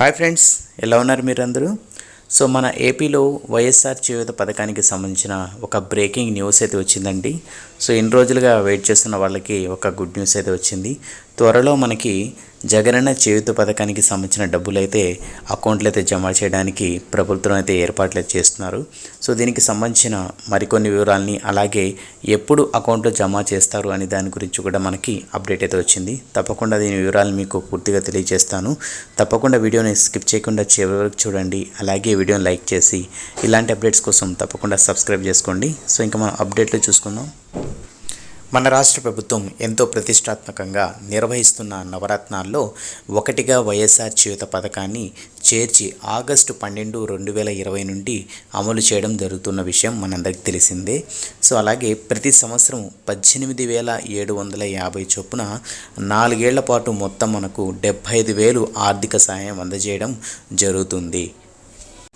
Hi friends ఎలా ఉన్నారు మీరందరూ? సో మన ఏపీలో వైఎస్ఆర్ చేయూత పథకానికి సంబంధించిన ఒక బ్రేకింగ్ న్యూస్ అయితే వచ్చిందండి. సో ఇన్ని రోజులుగా వెయిట్ చేస్తున్న వాళ్ళకి ఒక గుడ్ న్యూస్ అయితే వచ్చింది. త్వరలో మనకి జగనన్న చేయూత పథకానికి సంబంధించిన డబ్బులు అయితే అయితే జమ చేయడానికి ప్రభుత్వం అయితే ఏర్పాట్లు చేస్తున్నారు. సో దీనికి సంబంధించిన మరికొన్ని వివరాలని అలాగే ఎప్పుడు అకౌంట్లో జమ చేస్తారు అనే దాని గురించి కూడా మనకి అప్డేట్ అయితే వచ్చింది. తప్పకుండా దీని వివరాలు మీకు పూర్తిగా తెలియజేస్తాను. తప్పకుండా వీడియోని స్కిప్ చేయకుండా చివరి వరకు చూడండి. అలాగే వీడియోని లైక్ చేసి ఇలాంటి అప్డేట్స్ కోసం తప్పకుండా సబ్స్క్రైబ్ చేసుకోండి. సో ఇంకా మనం అప్డేట్లు చూసుకుందాం. మన రాష్ట్ర ప్రభుత్వం ఎంతో ప్రతిష్టాత్మకంగా నిర్వహిస్తున్న నవరత్నాల్లో ఒకటిగా వైఎస్ఆర్ చేయుత పథకాన్ని చేర్చి ఆగస్టు పన్నెండు రెండు వేల ఇరవై నుండి అమలు చేయడం జరుగుతున్న విషయం మనందరికీ తెలిసిందే. సో అలాగే ప్రతి సంవత్సరం పద్దెనిమిది వేల ఏడు వందల యాభై చొప్పున నాలుగేళ్ళ పాటు మొత్తం మనకు డెబ్భై ఐదు వేలు ఆర్థిక సాయం అందజేయడం జరుగుతుంది.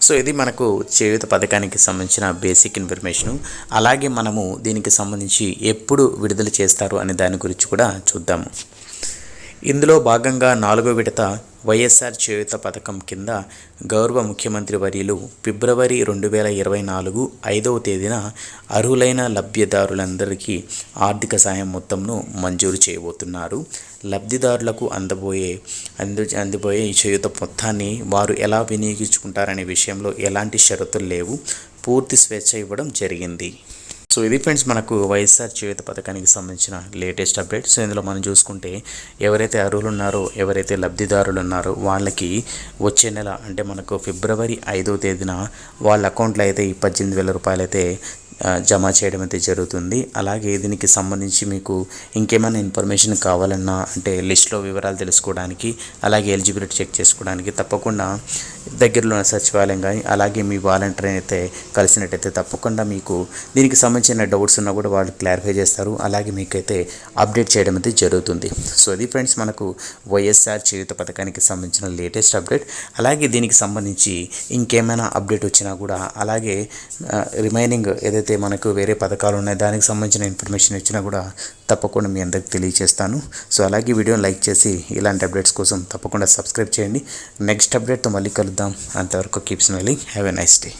సో ఇది మనకు చేయూత పథకానికి సంబంధించిన బేసిక్ ఇన్ఫర్మేషను అలాగే మనము దీనికి సంబంధించి ఎప్పుడు విడుదల చేస్తారు అనే దాని గురించి కూడా చూద్దాము. ఇందులో భాగంగా నాలుగో విడత వైఎస్ఆర్ చేయుత పథకం కింద గౌరవ ముఖ్యమంత్రి వర్యులు ఫిబ్రవరి రెండు వేల ఇరవై నాలుగు ఐదవ తేదీన అర్హులైన లబ్ధిదారులందరికీ ఆర్థిక సాయం మొత్తంను మంజూరు చేయబోతున్నారు. లబ్ధిదారులకు అందబోయే అందు అందిపోయే ఈ చేయుత మొత్తాన్ని వారు ఎలా వినియోగించుకుంటారనే విషయంలో ఎలాంటి షరతులు లేవు. పూర్తి స్వేచ్ఛ ఇవ్వడం జరిగింది. సో ఇది ఫ్రెండ్స్ మనకు వైఎస్ఆర్ చేయుత పథకానికి సంబంధించిన లేటెస్ట్ అప్డేట్ సో ఇందులో మనం చూసుకుంటే ఎవరైతే అర్హులు ఉన్నారో ఎవరైతే లబ్ధిదారులు ఉన్నారో వాళ్ళకి వచ్చే నెల అంటే మనకు ఫిబ్రవరి ఐదో తేదీన వాళ్ళ అకౌంట్లో అయితే ఈ పద్దెనిమిది వేల రూపాయలు అయితే జమ చేయడం అయితే జరుగుతుంది. అలాగే దీనికి సంబంధించి మీకు ఇంకేమైనా ఇన్ఫర్మేషన్ కావాలన్నా అంటే లిస్ట్లో వివరాలు తెలుసుకోవడానికి అలాగే ఎలిజిబిలిటీ చెక్ చేసుకోవడానికి తప్పకుండా దగ్గరలో ఉన్న సచివాలయం కానీ అలాగే మీ వాలంటీర్ అయితే కలిసినట్టయితే తప్పకుండా మీకు దీనికి సంబంధించిన డౌట్స్ ఉన్నా కూడా వాళ్ళు క్లారిఫై చేస్తారు. అలాగే మీకైతే అప్డేట్ చేయడం అయితే జరుగుతుంది. సో ఇది ఫ్రెండ్స్ మనకు వైఎస్ఆర్ చేయుత పథకానికి సంబంధించిన లేటెస్ట్ అప్డేట్. అలాగే దీనికి సంబంధించి ఇంకేమైనా అప్డేట్ వచ్చినా కూడా అలాగే రిమైనింగ్ ఏదైతే ఏదైతే మనకు వేరే పథకాలు ఉన్నాయో దానికి సంబంధించిన ఇన్ఫర్మేషన్ ఇచ్చినా కూడా తప్పకుండా మీ అందరికి తెలియజేస్తాను సో అలాగే వీడియోని లైక్ చేసి ఇలాంటి అప్డేట్స్ కోసం తప్పకుండా సబ్స్క్రైబ్ చేయండి. నెక్స్ట్ అప్డేట్తో మళ్ళీ కలుద్దాం. అంతవరకు keep smiling. Have a nice day.